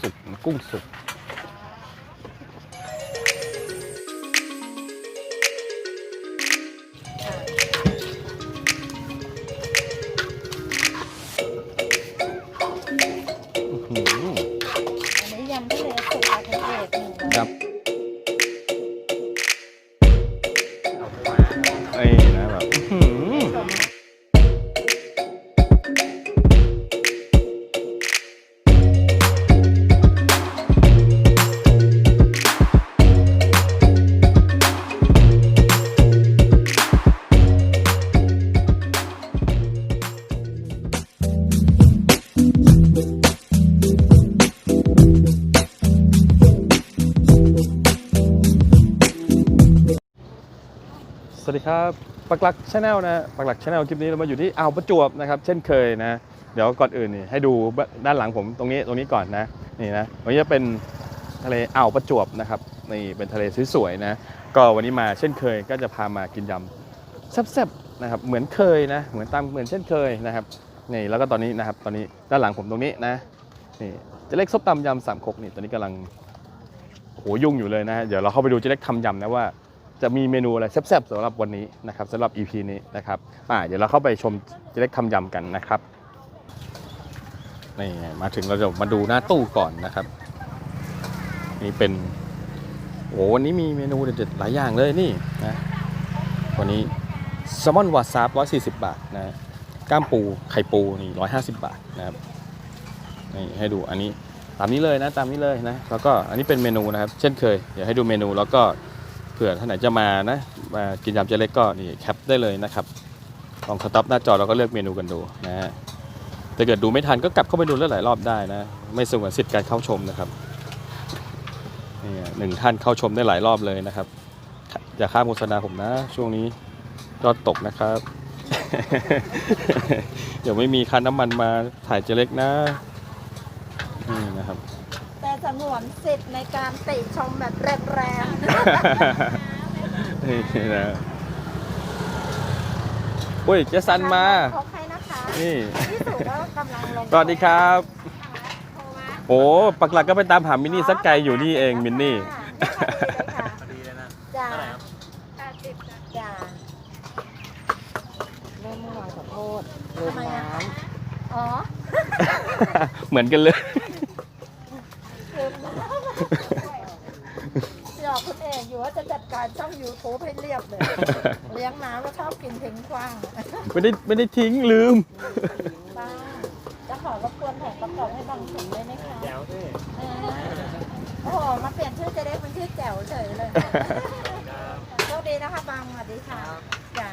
สุกกุ้งสุก ดีครับปักหลักชาแนลนะปักหลักชาแนลคลิปนี้เรามาอยู่ที่อ่าวประจวบนะครับ เช่นเคยนะ เดี๋ยวก่อนอื่นนี่ให้ดูด้านหลังผมตรงนี้ตรงนี้ก่อนนะนี่นะวันนี้จะเป็นทะเลอ่าวประจวบนะครับนี่เป็นทะเลสวยๆนะ ก็วันนี้มาเช่นเคยก็จะพามากินยำแซ่บๆนะครับเหมือนเคยนะ เหมือนตามเหมือนเช่นเคยนะครับนี่แล้วก็ตอนนี้นะครับตอนนี้ด้านหลังผมตรงนี้นะนี่เจะเล็กซบตำยำสามคกนี่ตอนนี้กำลังโหยุ่งอยู่เลยนะฮะเดี๋ยวเราเข้าไปดูเจะเล็กทำยำนะว่า จะมีเมนูอะไรแซ่บๆสำหรับวันนี้นะครับสำหรับ EP นี้นะครับอ่าเดี๋ยวเราเข้าไปชมเจะเล็กทำยำกันนะครับนี่มาถึงเราจะมาดูหน้าตู้ก่อนนะครับ นี่เป็นโอ้วันนี้มีเมนูเด็ดๆหลายอย่างเลยนี่นะวันนี้แซลมอนวาซาบ140 บาทนะก้ามปูไข่ปูนี่150 บาทนะครับนี่ให้ดูอันนี้ตามนี้เลยนะตามนี้เลยนะแล้วก็อันนี้เป็นเมนูนะครับ เช่นเคย เดี๋ยวให้ดูเมนูแล้วก็ ผื่อท่านไหนจะมานะมากินยำเจเล็กก็นี่แคปได้เลยนะครับลองสต็อปหน้าจอแล้วก็เลือกเมนูกันดูนะฮะถ้าเกิดดูไม่ทันก็กลับเข้าไปดูหลายรอบได้นะ ไม่สงวนสิทธิ์การเข้าชมนะครับนี่หนึ่งท่านเข้าชมได้หลายรอบเลยนะครับอย่าข้ามโฆษณาผมนะ ช่วงนี้ยอดตกนะครับ เดี๋ยวไม่มีค่าน้ำมันมาถ่ายเจเล็กนะนี่นะครับ แต่สงวนสิทธิ์ในการติชมแบบแรง นี่นะอุ้ยเจสันมาขอใครนะคะนี่พี่สุก็กำลังลงสวัสดีครับโอ้ปักหลักก็ไปตามหามินนี่สักไกลอยู่นี่เองมินนี่พอดีเลยค่ะจ้าแปดสิบจ้าเริ่มเมื่อวานขอโทษลืมน้ำอ๋อ เหมือนกันเลย ลืมน้ำหยอกคุณเอกอยู่ว่าจะจัด การช่อง YouTube ให้เรียบเลย เลี้ยงน้ำก็ชอบกินทิ้งขว้างไม่ได้ไม่ได้ทิ้งลืม บ้างจะขอรบกวนแผนประกอบให้บางส่วนได้ไหมคะแจ๋วด้วยโอ้โหมาเปลี่ยนชื่อเจะได้เป็นชื่อแจ๋วเฉยเลยโชคดีนะคะบางสวัสดีค่ะจ้า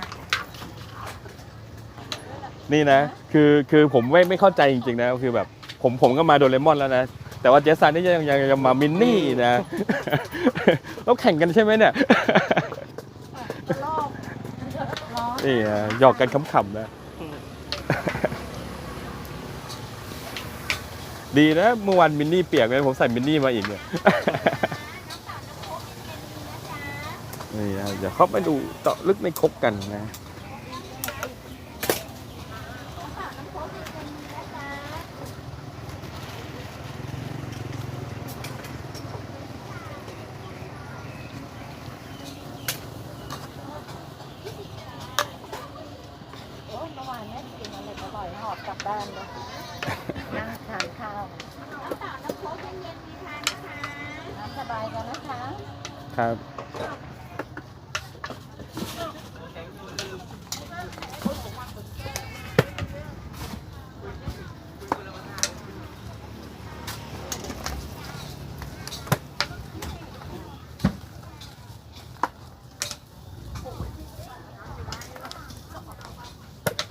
นี่นะ คือคือผมไม่ไม่เข้าใจจริงๆนะ คือแบบผมผมก็มาโดเรมอนแล้วนะ แต่ว่าเจสันนี่ยังยังยังมามินนี่นะแล้วแข่งกันใช่ไหมเนี่ยรอบร้อนนี่นะหยอกกันขำๆนะดีนะเมื่อวานมินนี่เปียกเลยผมใส่มินนี่มาอีกเนี่ยนี่นะเดี๋ยวเข้าไปดูเจาะลึกในครกกันนะ โอ้ยเมื่อวานแม่กินอะไรอร่อยหอบกลับบ้า นเลยนั่งทานข้าวน้ำสบายกันนะคะ ครับ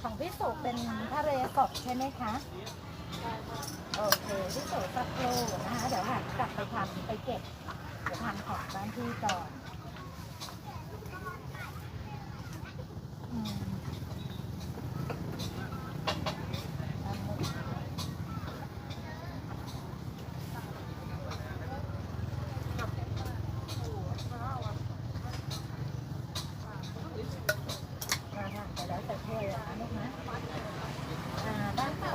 ของพี่สุเป็นทะเลสด ใช่ไหมคะโอเคพี่สุสักโลนะคะเดี๋ยวหันกลับไปทำไปเก็บเดี๋ยวทำของบ้านพี่ต่อมมาค่ะเดี๋ยวเราใส่ถ้วยอะลูกนะอ่าด้านข้า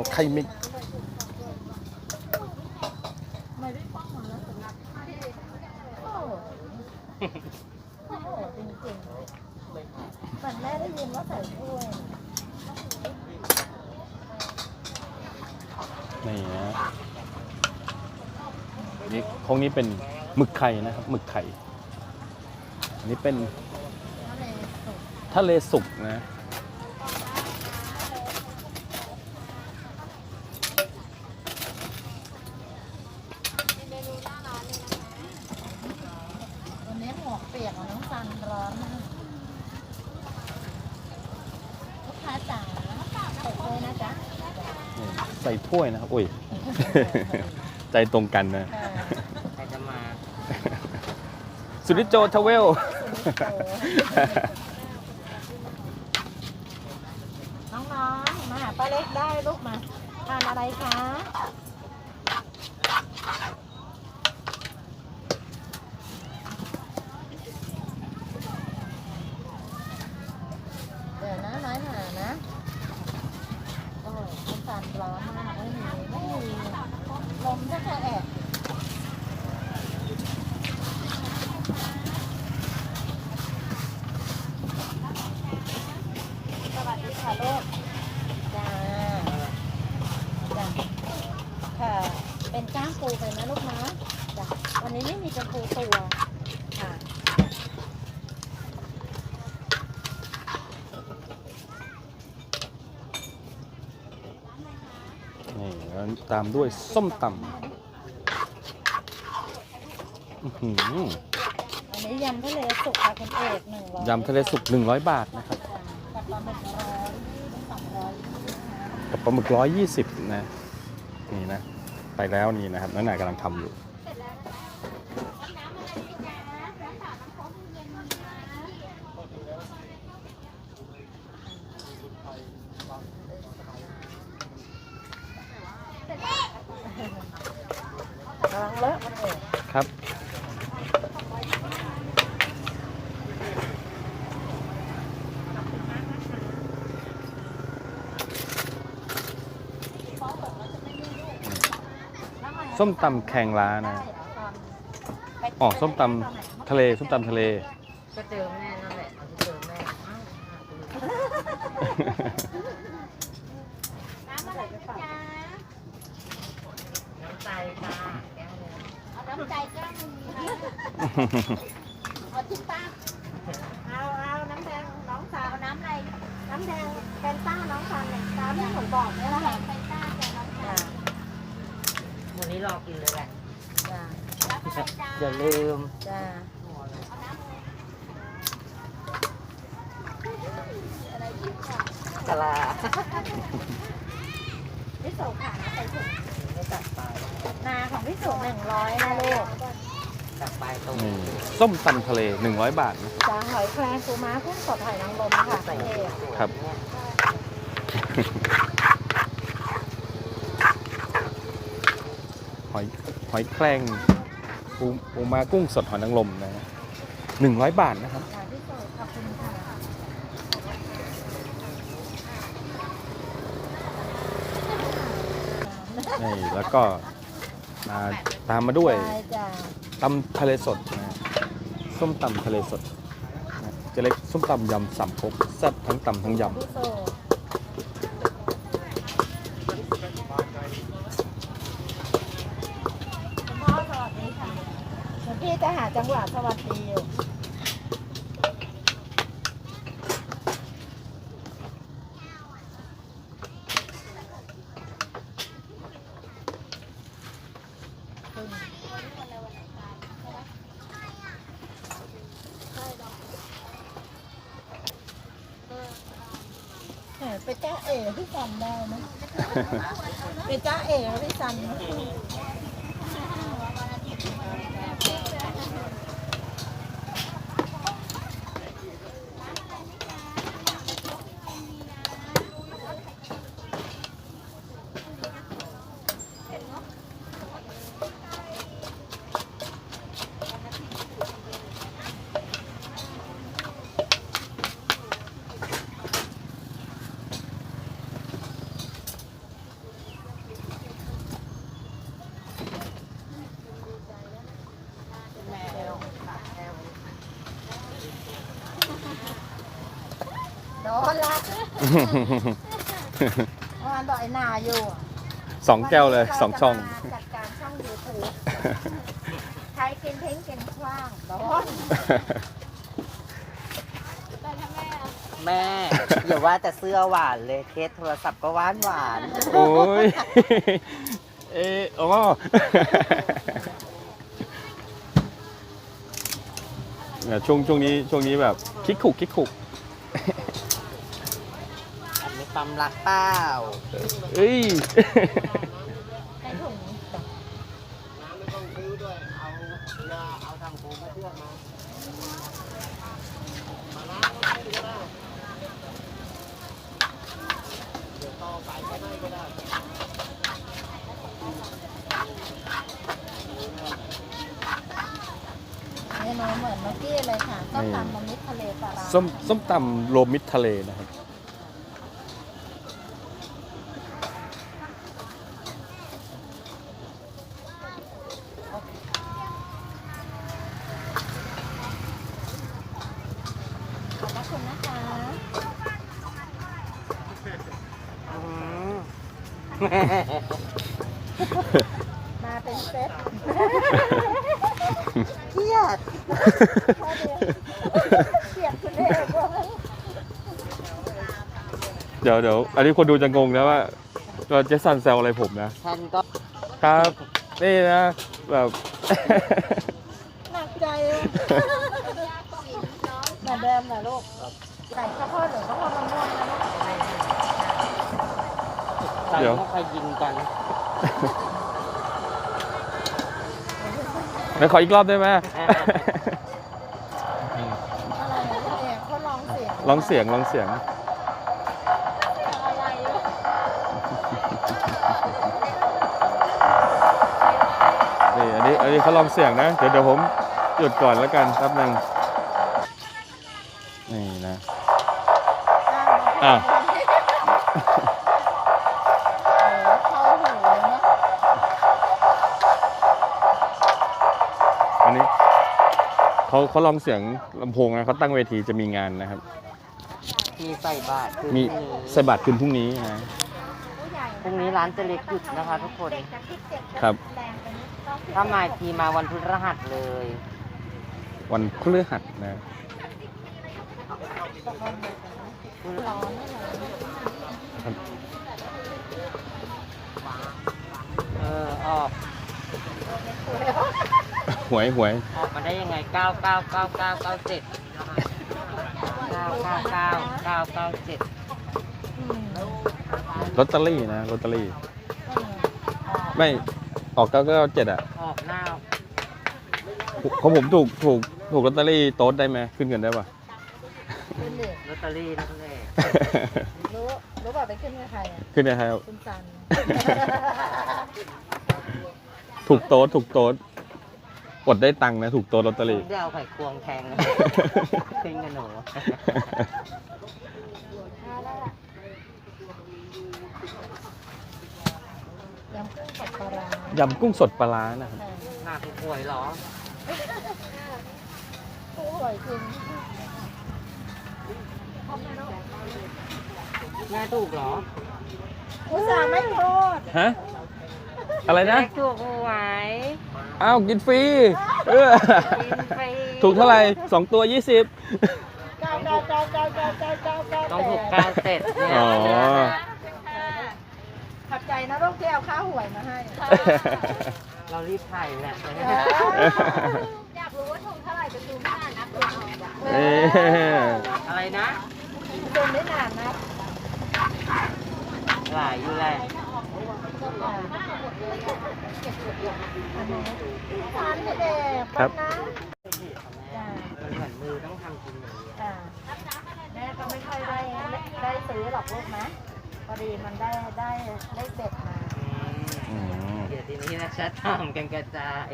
วไข่มิกไม่ได้ป้องแล้วสำหรับโอ้โหโอ้โหจริงๆเหมือนแม่ได้ยินว่าใส่ถ้วยนี่นะนี่พวกนี้เป็นหมึกไข่นะครับหมึกไข่อันนี้เป็นทะเลสุกนะ วันนี้หมวกเปียกของน้องซันร้อนมากลูกค้าจ๋าใส่ถ้วยนะจ๊ะ นี่ใส่ ถ้วยนะครับ อุ้ย ใจตรงกันนะเออใครจะมาสุนิจโจทเวล น้องๆมาหาป้าเล็กได้ลูกมาทานอะไรคะ เดี๋ยวนะน้อยหานะ โอ้ยน้ำตาลร้อนมากไม่มีไม่มีลมก็จะแอบสวัสดีค่ะลูกจ้าจ้าค่ะ เป็นก้ามปูไปนะลูกนะจ้ะวั นนี้ไม่มีเป็นปูตัวค่ะนี่แล้วตามด้วยส้มตำอื้อหืออันนี้ยำทะเลสุกค่ะคุณเอกหนึ่งร้อยยำทะเลสุก100 บาทนะครับกับปลาหมึกร้อยสองร้อยกับปลาหมึก120นะนี่นะ ไปแล้วนี่นะครับนั่นน่ะกำลังทำอยู่ กำลังเลอะมันเอง ครับ ส้มตำแข่งร้านนะ อ๋อส้มตำทะเลส้มตำทะเล ก็เจอแม่นั่นแหละเจอแม่อ้าวน้ำอะไรจ๊ะน้ำใจค่ะแก้วหนึงเอาน้ำใจแก้วนึงนะเอาทิ้งป้าเอาเอาน้ำแดงน้องสาวน้ำอะไรน้ำแดงแฟนต้าน้องสาวเนี่ยตามที่หนูบอกเนี่ยแหละ นนี้รอกินเลยแหละจ้าอย่าลืมจ้ากะลาพี่สุค่ะใส่ถุงไม่ตัดไปนาของพี่สุหนึ่งร้อยนะลูกตัดไปตรงนี่ส้มตำทะเล 100 บาทนะครับจ้าหอยแครงปูม้ากุ้งสดหอยนางรมค่ะใส่เทสวยครับ เนี่ย หอยหอยแครงปูปูมากุ้งสดหอยนางรมนะหนึ่งร้อยบาทนะครับค่ะพี่สุขอบคุณค่ะนี่แล้วก็มาตามมาด้วยได้จ้าตำทะเลสดนะส้มตำทะเลสดนะเจะเล็กส้มตำยำสามครกแซ่บทั้งตำทั้งยพี่สุคุณพ่อสวัสดีค่ะเดี๋ยวพี่จะหาจังหวะสวัสดีอยู่ แหมไปจ้า เอ๋พี่สันได้ไหมเปจ้าเอ๋พี่สัน มเมื่อวานบอกไอ้นาอยู่สองแก้วเลยสองช่อง วันนี้เราจะมาจัดการช่องยูทูบใช้กินเท้งกินคว้างร้อนแม่ อย่าว่าแต่เสื้อหวานเลยเคสโทรศัพท์ก็หวานหวานโอ้ย เอออ๋อเนี่ยช่วงช่วงนี้ช่วงนี้แบบคิกขุกคิกขุกอันมี ความรักเปล่าเอ้ยในถุงเอาทำกูมาเชื่อมาเมนูเหมือนเมื่อกี้เลยค่ะต้มตำมะมิตรทะเลปลาร้าส้มส้มตำโรวมมิตรทะเลนะครับ ขอบพระคุณนะคะ อืม มาเป็นเซตเครียดพอดีเสียบคุณเอกว่าเดี๋ยวเดี๋ยวอันนี้คนดูจะงงนะว่าว่าเจสันแซวอะไรผมนะฉันก็ครับ นี่นะแบบ หนักใจเลยเหมือนเดิมนะลูกใส่ข้าวโพด เดี๋ยวไม่ค่อยยิงกันเดี๋ยวขออีกรอบได้ไหมอะไรนะพี่เอกเขาลองเสียงลองเสียงลองเสียง อะไรนี่อันนี้อันนี้เขาลองเสียงนะ เดี๋ยวเดี๋ยวผมหยุดก่อนแล้วกันแป๊บหนึงนี่นะ อะ เขาเขาลองเสียงลำโพงนะเขาตั้งเวทีจะมีงานนะครับ มีใส่บาตรคือมีพรุ่งนี้ใส่บัตรคืนพรุ่งนี้นะผู้ใหญ่พรุ่งนี้ร้านจะเล็กหยุดนะคะทุกคนเด็กจะคิดเจ็บจะครับแรงไปนิดต้องคิดถ้ามาทีมาวันพฤหัสเลยวันพฤหัสนะร้อนไม่ร้อนเออออก หวยหวยออกมาได้ยังไง 9 9 9 9 9 7 9 9 9 9 9 7อืมลอตเตอรี่นะลอตเตอรี่เอออ่าไม่ออกเก้าเก้าเจ็ดอะออกหน้าของผมถูกถูกถูกลอตเตอรี่โต๊ดได้ไหมขึ้นเงินได้ปะขึ้นดิลอตเตอรี่นั่นแหละรู้รู้ป่ะไปขึ้นกับใครอะขึ้นได้ครับคุณจันถูกโต๊ดถูกโต๊ดก ดได้ตังค์นะ ถูกโต๊ดลอตเตอรี่เดี๋ยวเอาไข่ควงแทงนะขึ้นกันหนูมาแล้วล่ะยำกุ้งกับปลาร้ายำกุ้งสดปลาร้านะครับเออหน้าถูกหวยเหรอโอ้ยจริงแม่ถูกเหรออุตส่าห์ไม่โทษฮะอะไรนะแม่ถูกหวย อ้าวกินฟรีเออกินฟรีถูกเท่าไหร่สองตัวยี่สิบเก้าเก้าเก้าเก้าเก้าเก้าเก้าเก้าต้องถูกเก้าเสร็จเนี่ยอ๋อขอบใจนะลูกที่เอาข้าวหวยมาให้ เรารีบถ่ายแหละอยากรู้ว่าถูกเท่าไหร่จะดูไม่นานนับดูเอาเอ๊ะอะไรนะดูไม่นานนับหลายอยู่แหละ อันนี้ทานไม่เด็กครับนะจ้ามันเหมือนมือต้องทำกินอย่างนี้จ้าแม่ก็ไม่ค่อยได้ได้ซื้อหรอกลูกนะพอดีมันได้ได้ได้เบ็ดมาอืม เดี๋ยวทีนี้นะชัดทำกันกระจาย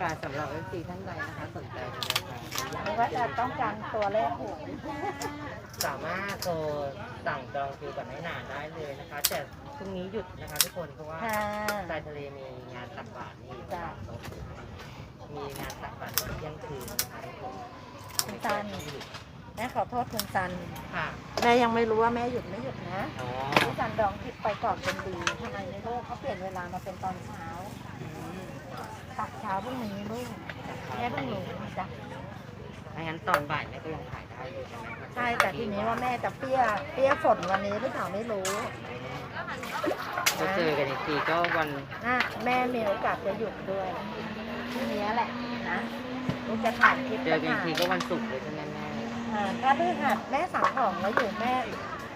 ค่ะสำหรับเอฟซีท่านใดนะคะสนใจจะเดินทางหรือว่าจะต้องการตัวเลขหวยสามารถโทรสั่งจองคิวกับไม่นานได้เลยนะคะ แต่ พรุ่งนี้หยุดนะคะทุกคนเพราะว่าค่ะใต้ทะเลมีงานตักบาตรนี่จ้ะ มีงานตักบาตรตอนเที่ยงคืนนะคะทุกคนคุณตันแม่ขอโทษคุณซันค่ะแม่ยังไม่รู้ว่าแม่หยุดไม่หยุดนะอ๋อคุณซันดองคิดไปก่อนเป็นดีทำไมในโลกเขาเปลี่ยนเวลามาเป็นตอนเช้าอืมตักเช้าพรุ่งนี้ลูกแม่เพิ่งรู้จ้ะไม่งั้นตอนบ่ายแม่ก็ยังขายได้อยู่ใช่ไหมครับใช่แต่ทีนี้ว่าแม่จะเปี้ยเปี้ยฝนวันนี้หรือเปล่าไม่รู้ ก็เจอกันอีกทีก็วันนะแม่มีโอกาสจะหยุดด้วยทีนี้แหละนะลูกจะถ่ายคลิปเจอกันอีกทีก็วันศุกร์เลยใช่ไหมแม่อ่าถ้าดื้อหัดแม่สั่งของแล้วอยู่แม่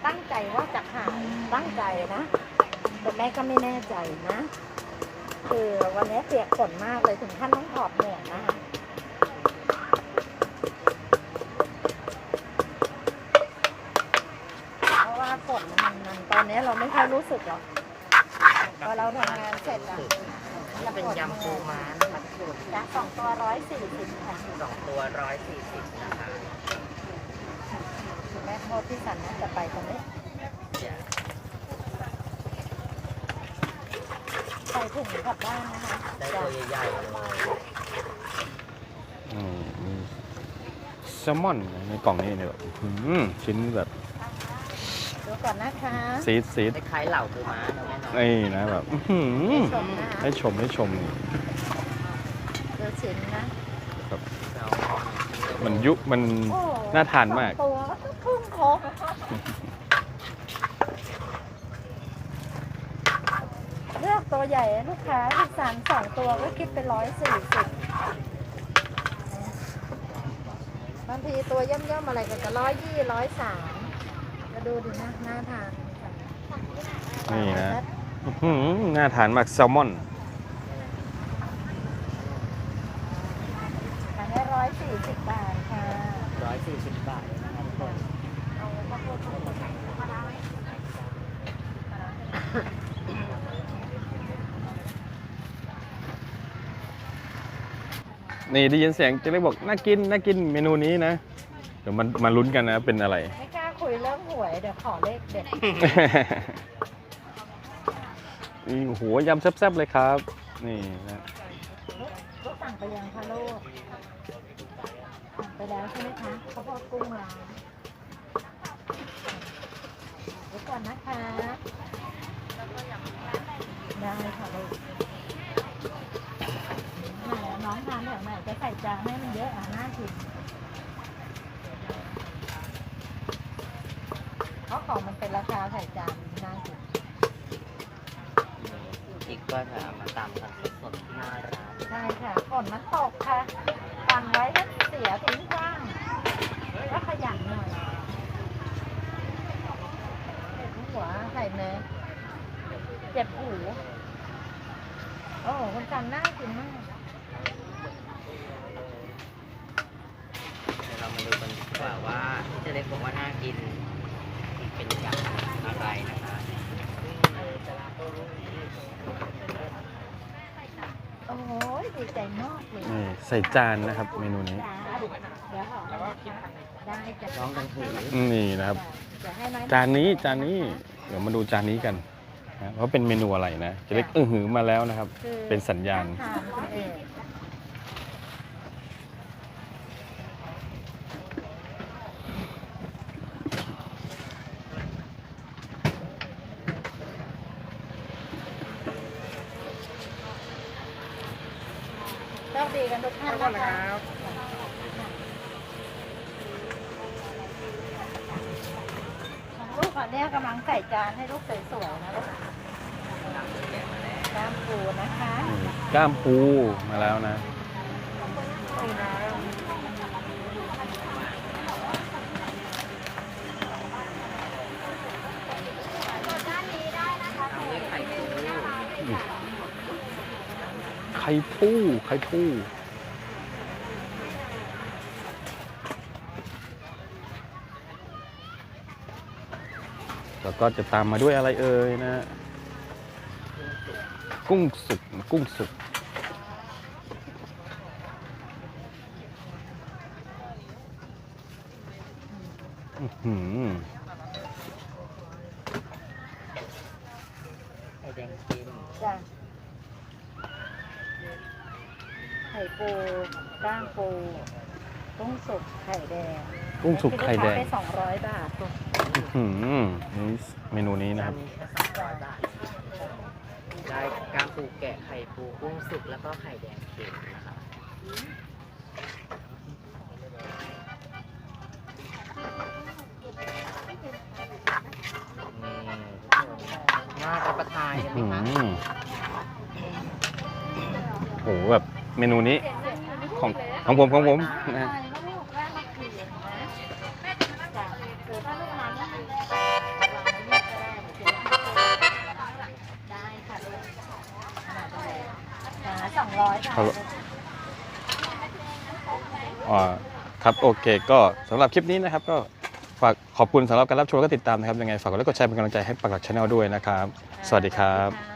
ตั้งใจว่าจะขายตั้งใจนะ แต่แม่ก็ไม่แน่ใจนะ คือวันนี้เปียกฝนมากเลยถึงขั้นต้องถอดหมวกนะคะ เราไม่ค่อยรู้สึกหรอกพอเราทำงานเสร็จอะนี่เป็นยำปูม้านะคะทุกคนจากสองตัวร้อยสี่สิบค่ะสองตัวร้อยสี่สิบนะคะแม่โทษที่สันนะจะไปตรงนี้ใส่ถุงกลับบ้านนะคะได้ตัวใหญ่ๆเลยอืมมีแซลมอนในกล่องนี้เนี่ยแบบอื้อหือชิ้นแบบ ดูก่อนนะคะซีดซีดคล้ายๆเหล่าปูม้าเนอะแม่เนาะนี่นะแบบอื้อหือชมนะคะให้ชมให้ชมนี่ดูชิ้นนะเรามันยุมันโอ้น่าทานมากสองตัวก็ครึ่งโคกเลือกตัวใหญ่ลูกค้าที่สามสองตัวก็คิดเป็นร้อยสี่สิบบางทีตัวย่อมๆอะไรก็จะร้อยยี่ร้อยสามก็ ดูดีนะน่าทานนี่นะอื้อหือน่าทานมากแซลมอน ขายได้ร้อยสี่สิบบาทค่ะร้อยสี่สิบบาทเลยนะคะทุกคนเอาข้าวโพดข้าวโพดธรรมดาไหมนี่ได้ยินเสียงเจะได้บอกน่ากินน่ากินเมนูนี้นะ เดี๋ยวมันมาลุ้นกันนะเป็นอะไร ไม่ วยเดี๋ยวขอเลขเด็ดนี่โอ้โหยำแซ่บๆเลยครับ นี่นะลูกลูกสั่งไปยังคะลูกสั่งไปแล้วใช่ไหมคะเขาพดกุ้งลาเดี๋ยวก่อนนะคะได้ค่ะลูกน้องทานแถวไหนจะใส่จานให้มันเยอะอะน่ากินเพ ราะของมันเป็นราคาใส่จานน่ากินอีกก็จะเอามาตำกันสดๆที่หน้าร้านใช่ค่ะฝนมันตกค่ะปั่นไว้ก็เสียทิ้งกว้างก็ขยันหน่อยเจ็บหัวใส่เนยเจ็บหูโอ้คุณจันน่ากินมาก เดี๋ยวเรามาดูกันดีกว่าว่าที่เจะเล็กบอกว่าน่ากิน เป็นยำอะไรนะคะโอ้ยดีใจมากเลยนี่ใส่จานนะครับ เมนูนี้ จ้าเดี๋ยวขอได้จ้ะน้องกันถือนี่นะครับเดี๋ยวให้ไหมจานนี้จานนี้เดี๋ยวมาดูจานนี้กันนะว่าเป็นเมนูอะไรนะเจะเล็กอื้อหือมาแล้วนะครับ คือเป็นสัญญาณ ทานคุณเอก โชคดีกันทุกท่านนะคะลูกเขาเนี่ยกำลังใส่จานให้ลูกสวยๆนะลูกน้ำปูนะคะอืมกล้ามปูมาแล้วนะ ด้วยไข่ปู ไข่ปูไข่ปูแล้วก็จะตามมาด้วยอะไรเอ่ยนะ กุ้งสุกกุ้งสุกอื้อหือไข่แดงเค็มจ้ะไข่ปูก้างปูกุ้งสุกไข่แดงกุ้งสุกไข่แดงไปสองร้อยบาทอื้อหือนี่เมนูนี้นะครับจานนี้แค่สองร้อยบาทได้กางปูแกะไข่ปูกุ้งสุกแล้วก็ไข่แดงเค็มนะคะนี่น่ารับประทานกันไหมอืคะมโหแบบ เมนูนี้ของของผมของผมนะฮะลูกแรกมาคืนนะจ้ะคือถ้าลูกนั้นวางไว้นี่ก็ได้เดี๋ยวได้ค่ะจ้าสองร้อยค่ะอ่าครับโอเค ก็สำหรับคลิปนี้นะครับก็ฝากขอบคุณสำหรับการรับชมและก็ติดตามนะครับยังไงฝากกดไลค์กดแชร์เป็นกำลังใจให้ปักหลักชาแนลด้วยนะครับ สวัสดีครับค่ะ